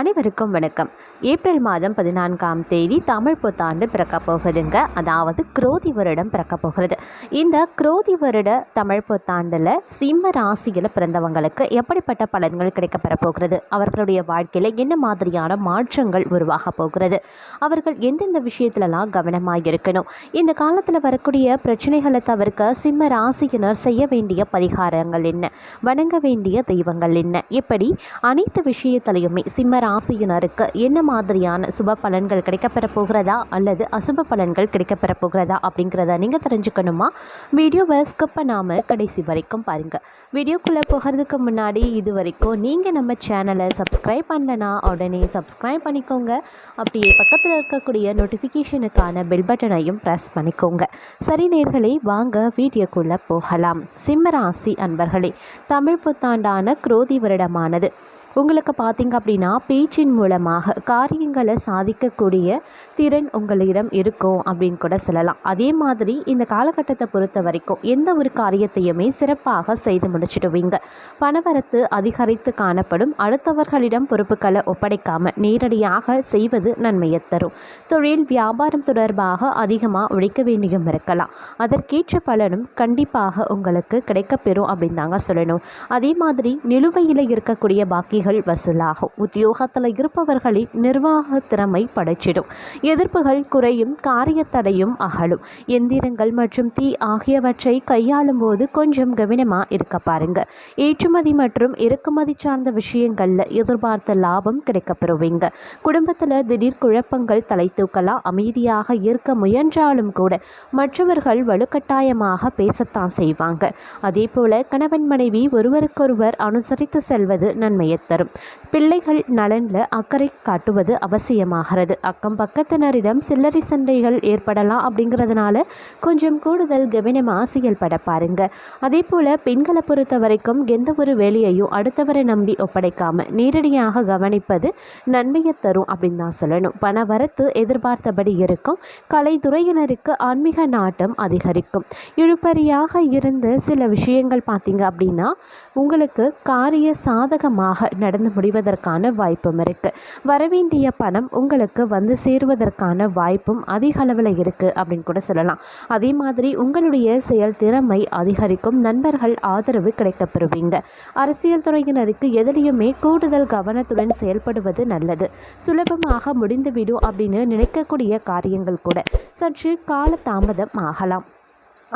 அனைவருக்கும் வணக்கம். ஏப்ரல் மாதம் பதினான்காம் தேதி தமிழ் புத்தாண்டு பிறக்க போகுதுங்க. அதாவது குரோதி வருடம் பிறக்க போகிறது இந்த குரோதி வருட தமிழ் புத்தாண்டில் சிம்ம ராசியில் பிறந்தவங்களுக்கு எப்படிப்பட்ட பலன்கள் கிடைக்கப்பெற போகிறது? அவர்களுடைய வாழ்க்கையில் என்ன மாதிரியான மாற்றங்கள் உருவாக போகிறது? அவர்கள் எந்தெந்த விஷயத்துலலாம் கவனமாக இருக்கணும்? இந்த காலத்தில் வரக்கூடிய பிரச்சனைகளை தவிர்க்க சிம்ம ராசியினர் செய்ய வேண்டிய பரிகாரங்கள் என்ன? வணங்க வேண்டிய தெய்வங்கள் என்ன? இப்படி அனைத்து விஷயத்திலையுமே சிம்ம ராசியினருக்கு என்ன மாதிரியான சுப பலன்கள் கிடைக்கப்பெற போகிறதா அல்லது அசுப பலன்கள் கிடைக்கப்பெற போகிறதா அப்படிங்கிறத நீங்கள் தெரிஞ்சுக்கணுமா? வீடியோவை ஸ்கிப் பண்ணாமல் கடைசி வரைக்கும் பாருங்கள் வீடியோக்குள்ளே போகிறதுக்கு முன்னாடி இது வரைக்கும் நீங்கள் நம்ம சேனலை சப்ஸ்கிரைப் பண்ணலனா உடனே சப்ஸ்கிரைப் பண்ணிக்கோங்க. அப்படியே பக்கத்தில் இருக்கக்கூடிய நோட்டிஃபிகேஷனுக்கான பெல் பட்டனையும் ப்ரெஸ் பண்ணிக்கோங்க. சரி நேர்களை வாங்க வீடியோக்குள்ளே போகலாம். சிம்மராசி அன்பர்களே தமிழ் புத்தாண்டான குரோதி வருடமானது. உங்களுக்கு பார்த்தீங்க அப்படின்னா பேச்சின் மூலமாக காரியங்களை சாதிக்கக்கூடிய திறன் உங்களிடம் இருக்கும் அப்படின்னு கூட சொல்லலாம். அதே மாதிரி இந்த காலகட்டத்தை பொறுத்த வரைக்கும் எந்த ஒரு காரியத்தையுமே சிறப்பாக செய்து முடிச்சிடுவீங்க. பணவரத்து அதிகரித்து காணப்படும். அடுத்தவர்களிடம் பொறுப்புகளை ஒப்படைக்காம நேரடியாக செய்வது நன்மையை தரும். தொழில் வியாபாரம் தொடர்பாக அதிகமாக உழைக்க வேண்டியும் இருக்கலாம். அதற்கேற்ற பலனும் கண்டிப்பாக உங்களுக்கு கிடைக்கப்பெறும் அப்படின்னு தாங்க சொல்லணும். அதே மாதிரி நிலுவையில் இருக்கக்கூடிய பாக்கி பாக்கிகள் வசூலாகும். உத்தியோகத்தில் இருப்பவர்களின் நிர்வாக திறமை படைச்சிடும். எதிர்ப்புகள் குறையும் காரியத்தடையும் அகலும். எந்திரங்கள் மற்றும் தீ ஆகியவற்றை கையாளும் போது கொஞ்சம் கவனமாக இருக்க பாருங்க. ஏற்றுமதி மற்றும் இறக்குமதி சார்ந்த விஷயங்களில் எதிர்பார்த்த லாபம் கிடைக்கப்பெறுவீங்க. குடும்பத்தில் திடீர் குழப்பங்கள் தலை தூக்கலாம் அமைதியாக இருக்க முயன்றாலும் கூட மற்றவர்கள் வலுக்கட்டாயமாக பேசத்தான் செய்வாங்க. அதே போல கணவன் மனைவி ஒருவருக்கொருவர் அனுசரித்து செல்வது நன்மையை தரும். பிள்ளைகள் நலனில் அக்கறை காட்டுவது அவசியமாகிறது. அக்கம் பக்கத்தினரிடம் சில்லறை சண்டைகள் ஏற்படலாம் அப்படிங்கிறதுனால கொஞ்சம் கூடுதல் கவனமாக செயல்பட பாருங்க. அதே போல் பெண்களை பொறுத்த வரைக்கும் எந்த ஒரு வேலையையும் அடுத்தவரை நம்பி ஒப்படைக்காமல் நேரடியாக கவனிப்பது நன்மையை தரும் அப்படின்னு தான் சொல்லணும். பண வரத்து எதிர்பார்த்தபடி இருக்கும். கலைத்துறையினருக்கு ஆன்மீக நாட்டம் அதிகரிக்கும். இழுபறியாக இருந்த சில விஷயங்கள் பார்த்தீங்க அப்படின்னா உங்களுக்கு காரிய சாதகமாக நடந்து முடிவதற்கான வாய்ப்பும் இருக்குது வரவேண்டிய பணம் உங்களுக்கு வந்து சேருவதற்கான வாய்ப்பும் அதிக அளவில் இருக்குது அப்படின்னு கூட சொல்லலாம். அதே மாதிரி உங்களுடைய செயல் திறமை அதிகரிக்கும் நண்பர்கள் ஆதரவு கிடைக்கப்பெறுவீங்க. அரசியல் துறையினருக்கு எதிலையுமே கூடுதல் கவனத்துடன் செயல்படுவது நல்லது. சுலபமாக முடிந்துவிடும் அப்படின்னு நினைக்கக்கூடிய காரியங்கள் கூட சற்று கால தாமதம் ஆகலாம்.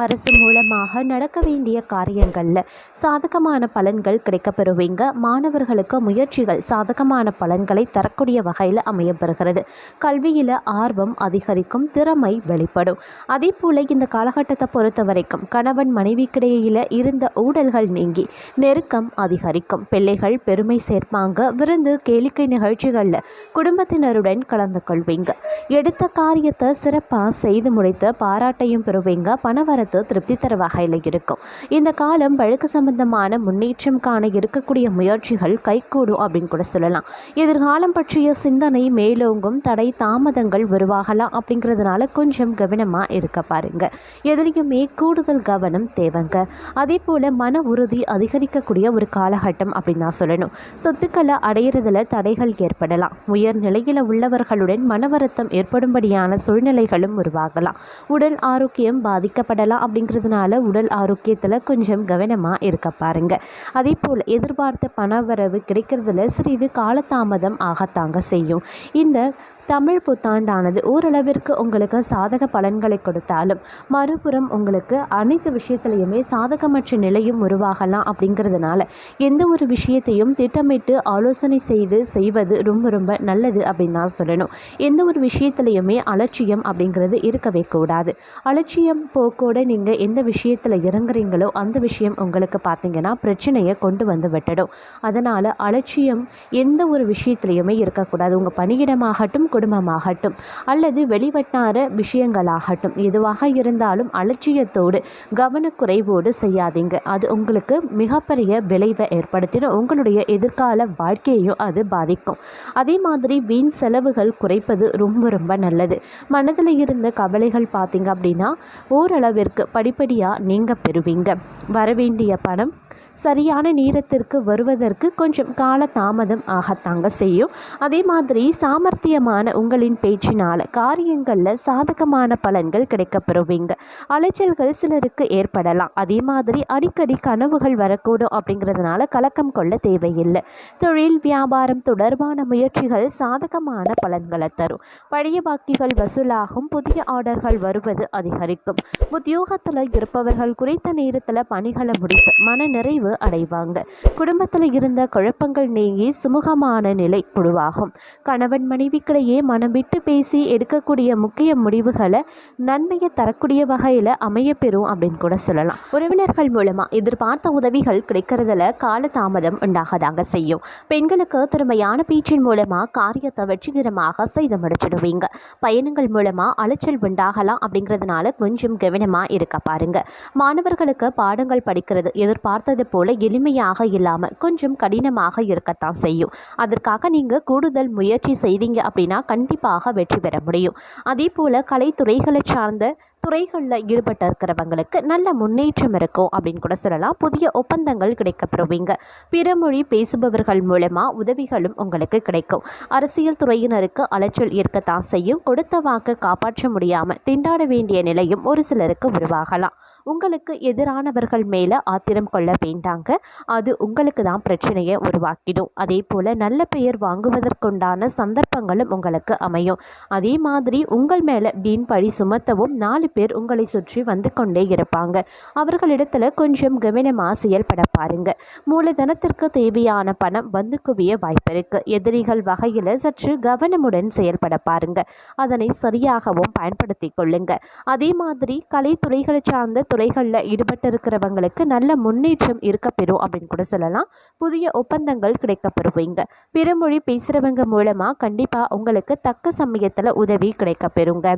அரசு மூலமாக நடக்க வேண்டிய காரியங்களில் சாதகமான பலன்கள் கிடைக்கப்பெறுவீங்க. மாணவர்களுக்கு முயற்சிகள் சாதகமான பலன்களை தரக்கூடிய வகையில் அமையப்பெறுகிறது. கல்வியில் ஆர்வம் அதிகரிக்கும் திறமை வெளிப்படும். அதே போல் இந்த காலகட்டத்தை பொறுத்த வரைக்கும் கணவன் மனைவிக்கிடையில் இருந்த ஊழல்கள் நீங்கி நெருக்கம் அதிகரிக்கும். பிள்ளைகள் பெருமை சேர்ப்பாங்க. விருந்து கேளிக்கை நிகழ்ச்சிகளில் குடும்பத்தினருடன் கலந்து கொள்வீங்க. எடுத்த காரியத்தை சிறப்பாக செய்து முடித்து பாராட்டையும் பெறுவீங்க. பணவர வரத்து திருப்தி தர வகையில் இருக்கும் இந்த காலம் வழக்கு சம்பந்தமான முன்னேற்றம் காண இருக்கக்கூடிய முயற்சிகள் கைகூடும் அப்படின்னு கூட சொல்லலாம். எதிர்காலம் பற்றிய சிந்தனை மேலோங்கும் தடை தாமதங்கள் உருவாகலாம் அப்படிங்கிறதுனால கொஞ்சம் கவனமாக இருக்க பாருங்க. எதிலையுமே கூடுதல் கவனம் தேவைங்க. அதே போல் மன உறுதி அதிகரிக்கக்கூடிய ஒரு காலகட்டம் அப்படின்னு தான் சொல்லணும். சொத்துக்களை அடையிறதுல தடைகள் ஏற்படலாம். உயர் நிலையில் உள்ளவர்களுடன் மன வருத்தம் ஏற்படும்படியான சூழ்நிலைகளும் உருவாகலாம். உடல் ஆரோக்கியம் பாதிக்கப்படலாம். இருக்கலாம் அப்படிங்கிறதுனால உடல் ஆரோக்கியத்தில் கொஞ்சம் கவனமாக இருக்க பாருங்க. அதே போல் எதிர்பார்த்த பணவரவு கிடைக்கிறதுல சிறிது காலதாமதம் ஆகத்தாங்க செய்யும். இந்த தமிழ் புத்தாண்டானது ஓரளவிற்கு உங்களுக்கு சாதக பலன்களை கொடுத்தாலும் மறுபுறம் உங்களுக்கு அனைத்து விஷயத்துலையுமே சாதகமற்ற நிலையும் உருவாகலாம் அப்படிங்கிறதுனால எந்த ஒரு விஷயத்தையும் திட்டமிட்டு ஆலோசனை செய்து செய்வது ரொம்ப ரொம்ப நல்லது அப்படின்னு நான் சொல்லணும். எந்த ஒரு விஷயத்துலையுமே அலட்சியம் அப்படிங்கிறது இருக்கவே கூடாது. அலட்சியம் போக்கோட நீங்கள் எந்த விஷயத்தில் இறங்குறீங்களோ அந்த விஷயம் உங்களுக்கு பார்த்தீங்கன்னா பிரச்சனையை கொண்டு வந்து விட்டுடும். அதனால் அலட்சியம் எந்த ஒரு விஷயத்துலையுமே இருக்கக்கூடாது. உங்கள் பணியிடமாகட்டும் குடும்பமாகட்டும். அல்லது வெளிவட்டார விஷயங்களாகட்டும். எதுவாக இருந்தாலும் அலட்சியத்தோடு கவனக்குறைவோடு செய்யாதீங்க. அது உங்களுக்கு மிகப்பெரிய விளைவை ஏற்படுத்திடும். உங்களுடைய எதிர்கால வாழ்க்கையையும் அது பாதிக்கும். அதே மாதிரி வீண் செலவுகள் குறைப்பது ரொம்ப ரொம்ப நல்லது. மனதில் இருந்த கவலைகள் பார்த்தீங்க அப்படின்னா ஓரளவிற்கு படிப்படியாக நீங்கள் பெறுவீங்க. வரவேண்டிய பணம் சரியான நேரத்திற்கு வருவதற்கு கொஞ்சம் கால தாமதம் ஆகத்தாங்க செய்யும். அதே மாதிரி சாமர்த்தியமான உங்களின் பேச்சினால் காரியங்களில் சாதகமான பலன்கள் கிடைக்கப்பெறுவீங்க. அலைச்சல்கள் சிலருக்கு ஏற்படலாம். அதே மாதிரி அடிக்கடி கனவுகள் வரக்கூடும் அப்படிங்கிறதுனால கலக்கம் கொள்ள தேவையில்லை. தொழில் வியாபாரம் தொடர்பான முயற்சிகள் சாதகமான பலன்களை தரும். பழைய பாக்கிகள் வசூலாகும். புதிய ஆர்டர்கள் வருவது அதிகரிக்கும். உத்தியோகத்தில் இருப்பவர்கள் குறித்த நேரத்தில் பணிகளை முடித்து மன நிறைவு அடைவாங்க. குடும்பத்தில் இருந்த குழப்பங்கள் நீங்கி சுமூகமான நிலை குழுவாகும் கணவன் மனைவிக்கிடையே மனம் விட்டு பேசி எடுக்கக்கூடிய முக்கிய முடிவுகளை நன்மையை தரக்கூடிய வகையில் அமையப்பெறும் அப்படின்னு கூட சொல்லலாம். உறவினர்கள் மூலமாக எதிர்பார்த்த உதவிகள் கிடைக்கிறதுல காலதாமதம் உண்டாகதாங்க செய்யும். பெண்களுக்கு திறமையான பேச்சின் மூலமாக காரியத்தை வெற்றிகரமாக செய்து முடிச்சிடுவீங்க பயணங்கள் மூலமாக அலைச்சல் உண்டாகலாம் அப்படிங்கிறதுனால கொஞ்சம் கவனமாக இருக்க பாருங்க. மாணவர்களுக்கு பாடங்கள் படிக்கிறது எதிர்பார்த்தது போல எளிமையாக இல்லாமல் கொஞ்சம் கடினமாக இருக்கத்தான் செய்யும். அதற்காக நீங்கள் கூடுதல் முயற்சி செய்தீங்க அப்படின்னா கண்டிப்பாக வெற்றி பெற முடியும். அதே போல் கலைத்துறைகளை சார்ந்த துறைகளில் ஈடுபட்டு இருக்கிறவங்களுக்கு நல்ல முன்னேற்றம் இருக்கும் அப்படின்னு கூட சொல்லலாம். புதிய ஒப்பந்தங்கள் கிடைக்கப்பெறுவீங்க பிற மொழி பேசுபவர்கள் மூலமாக உதவிகளும் உங்களுக்கு கிடைக்கும். அரசியல் துறையினருக்கு அலைச்சல் ஏற்கத்தான் செய்யும். கொடுத்த வாக்கு காப்பாற்ற முடியாமல் திண்டாட வேண்டிய நிலையும் ஒரு சிலருக்கு உருவாகலாம். உங்களுக்கு எதிரானவர்கள் மேலே ஆத்திரம் கொள்ள வேண்டாங்க. அது உங்களுக்கு தான் பிரச்சனையை உருவாக்கிடும். அதே போல் நல்ல பெயர் வாங்குவதற்குண்டான சந்தர்ப்பங்களும் உங்களுக்கு அமையும். அதே மாதிரி உங்கள் மேலே வீண் பழி சுமத்தவும் நாலு பேர் உங்களை சுற்றி வந்து கொண்டே இருப்பாங்க. அவர்களிடத்துல கொஞ்சம் கவனமாக செயல்பட பாருங்க. மூலதனத்திற்கு தேவையான பணம் வந்து குவிய வாய்ப்பு இருக்கு. எதிரிகள் வகையில் சற்று கவனமுடன் செயல்பட பாருங்க. அதனை சரியாகவும் பயன்படுத்தி கொள்ளுங்க. அதே மாதிரி கலைத்துறைகளை சார்ந்த துறைகளில் ஈடுபட்டு இருக்கிறவங்களுக்கு நல்ல முன்னேற்றம் இருக்கப்பெறும் அப்படின்னு கூட சொல்லலாம். புதிய ஒப்பந்தங்கள் கிடைக்கப்பெறுவீங்க. பிறமொழி பேசுகிறவங்க மூலமாக கண்டிப்பாக உங்களுக்கு தக்க சமயத்தில் உதவி கிடைக்கப்பெறுங்க.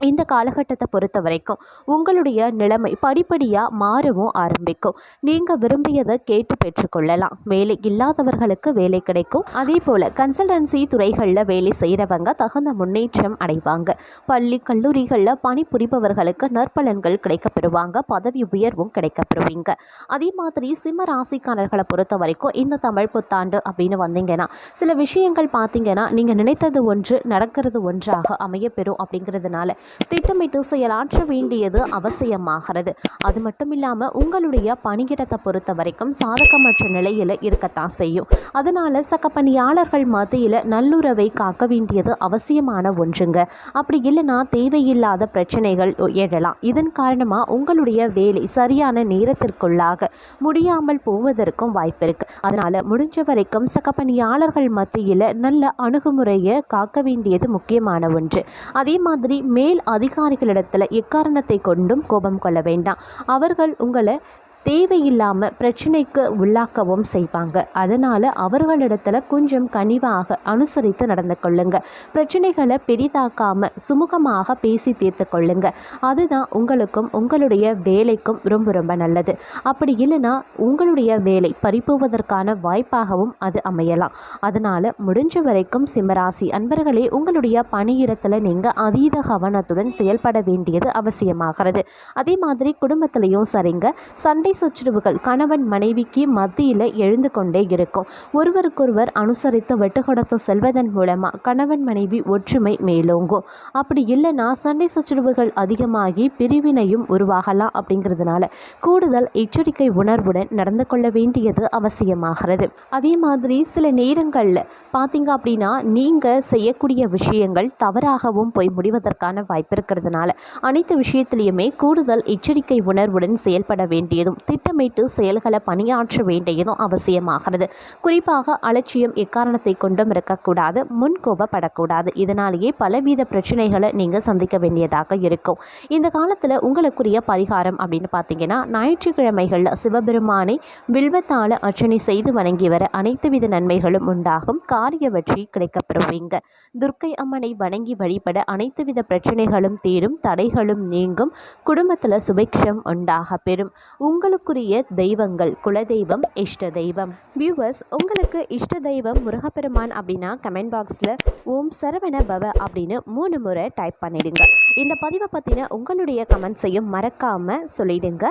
இந்த காலகட்டத்தை பொறுத்த வரைக்கும் உங்களுடைய நிலைமை படிப்படியாக மாறவும் ஆரம்பிக்கும். நீங்கள் விரும்பியதை கேட்டு பெற்றுக்கொள்ளலாம். வேலை இல்லாதவர்களுக்கு வேலை கிடைக்கும். அதே போல் கன்சல்டன்சி துறைகளில் வேலை செய்கிறவங்க தகுந்த முன்னேற்றம் அடைவாங்க. பள்ளி கல்லூரிகளில் பணிபுரிபவர்களுக்கு நற்பலன்கள் கிடைக்கப்பெறுவாங்க. பதவி உயர்வும் கிடைக்கப்பெறுவீங்க. அதே மாதிரி சிம்ம ராசிக்காரர்களை பொறுத்த வரைக்கும் இந்த தமிழ் புத்தாண்டு அப்படின்னு வந்தீங்கன்னா சில விஷயங்கள் பார்த்தீங்கன்னா நீங்கள் நினைத்தது ஒன்று நடக்கிறது ஒன்றாக அமையப்பெறும் அப்படிங்கிறதுனால திட்டமிட்டு செயலாற்ற வேண்டியது அவசியமாகிறது. அது மட்டும் இல்லாமல் உங்களுடைய பணியிடத்தை பொறுத்த வரைக்கும் சாதகமற்ற நிலையில் இருக்கத்தான் செய்யும். அதனால் சக பணியாளர்கள் மத்தியில் நல்லுறவை காக்க வேண்டியது அவசியமான ஒன்றுங்க. அப்படி இல்லைன்னா தேவையில்லாத பிரச்சனைகள் எழலாம். இதன் காரணமாக உங்களுடைய வேலை சரியான நேரத்திற்குள்ளாக முடியாமல் போவதற்கும் வாய்ப்பு இருக்குது அதனால் முடிஞ்ச வரைக்கும் சக பணியாளர்கள் மத்தியில் நல்ல அணுகுமுறையை காக்க வேண்டியது முக்கியமான ஒன்று. அதே மாதிரி மேல் அதிகாரிகளிடத்தில் எக்காரணத்தை கொண்டும் கோபம் கொள்ள வேண்டாம். அவர்கள் உங்களை தேவையில்லாமல் பிரச்சனைக்கு உள்ளாக்கவும் செய்வாங்க. அதனால் அவர்களிடத்துல கொஞ்சம் கனிவாக அனுசரித்து நடந்து கொள்ளுங்க. பிரச்சனைகளை பெரிதாக்காமல் சுமூகமாக பேசி தீர்த்து கொள்ளுங்க. அதுதான் உங்களுக்கும் உங்களுடைய வேலைக்கும் ரொம்ப ரொம்ப நல்லது. அப்படி இல்லைன்னா உங்களுடைய வேலை பறிப்போவதற்கான வாய்ப்பாகவும் அது அமையலாம். அதனால் முடிஞ்ச வரைக்கும் சிம்மராசி அன்பர்களே உங்களுடைய பணியிடத்தில் நீங்கள் அதீத கவனத்துடன் செயல்பட வேண்டியது அவசியமாகிறது. அதே மாதிரி குடும்பத்திலையும் சரிங்க. சண்டை சச்சரவுகள் கணவன் மனைவிக்கு மத்தியில் எழுந்து கொண்டே இருக்கும். ஒருவருக்கொருவர் அனுசரித்து வெட்டுக்கொடுத்து செல்வதன் மூலமாக கணவன் மனைவி ஒற்றுமை மேலோங்கும். அப்படி இல்லைன்னா சண்டை சச்சரவுகள் அதிகமாகி பிரிவினையும் உருவாகலாம் அப்படிங்கிறதுனால கூடுதல் எச்சரிக்கை உணர்வுடன் நடந்து கொள்ள வேண்டியது அவசியமாகிறது. அதே மாதிரி சில நேரங்களில் பார்த்தீங்க அப்படின்னா நீங்கள் செய்யக்கூடிய விஷயங்கள் தவறாகவும் போய் முடிவதற்கான வாய்ப்பு இருக்கிறதுனால அனைத்து விஷயத்திலையுமே கூடுதல் எச்சரிக்கை உணர்வுடன் செயல்பட வேண்டியதும் திட்டமிட்டு செயல்களை பணியாற்ற வேண்டியதும் அவசியமாகிறது. குறிப்பாக அலட்சியம் எக்காரணத்தை கொண்டும் இருக்கக்கூடாது முன்கோபப்படக்கூடாது. இதனாலேயே பலவித பிரச்சனைகளை நீங்கள் சந்திக்க வேண்டியதாக இருக்கும். இந்த காலத்தில் உங்களுக்குரிய பரிகாரம் அப்படின்னு பார்த்தீங்கன்னா ஞாயிற்றுக்கிழமைகளில் சிவபெருமானை வில்வத்தால் அர்ச்சனை செய்து வணங்கி வர அனைத்து வித நன்மைகளும் உண்டாகும். காரிய வெற்றி கிடைக்கப்பெறுவீங்க. துர்க்கை அம்மனை வணங்கி வழிபட அனைத்து வித பிரச்சனைகளும் தீரும் தடைகளும் நீங்கும் குடும்பத்தில் சுபிக்ஷம் உண்டாக பெறும் உங்கள் உங்களுக்குரிய தெய்வங்கள் குலதெய்வம் இஷ்ட தெய்வம் வியூவர்ஸ் உங்களுக்கு இஷ்ட தெய்வம் முருகப்பெருமான் அப்படின்னா கமெண்ட் பாக்ஸில் ஓம் சரவண பவ அப்படின்னு மூணு முறை டைப் பண்ணிடுங்க. இந்த பதிவை பற்றின உங்களுடைய கமெண்ட்ஸையும் மறக்காமல் சொல்லிடுங்க.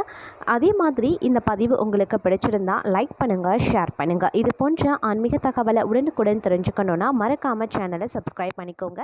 அதே மாதிரி இந்த பதிவு உங்களுக்கு பிடிச்சிருந்தா லைக் பண்ணுங்கள் ஷேர் பண்ணுங்கள் இது போன்ற ஆன்மீக தகவலை உடனுக்குடன் தெரிஞ்சுக்கணுன்னா மறக்காமல் சேனலை சப்ஸ்கிரைப் பண்ணிக்கோங்க.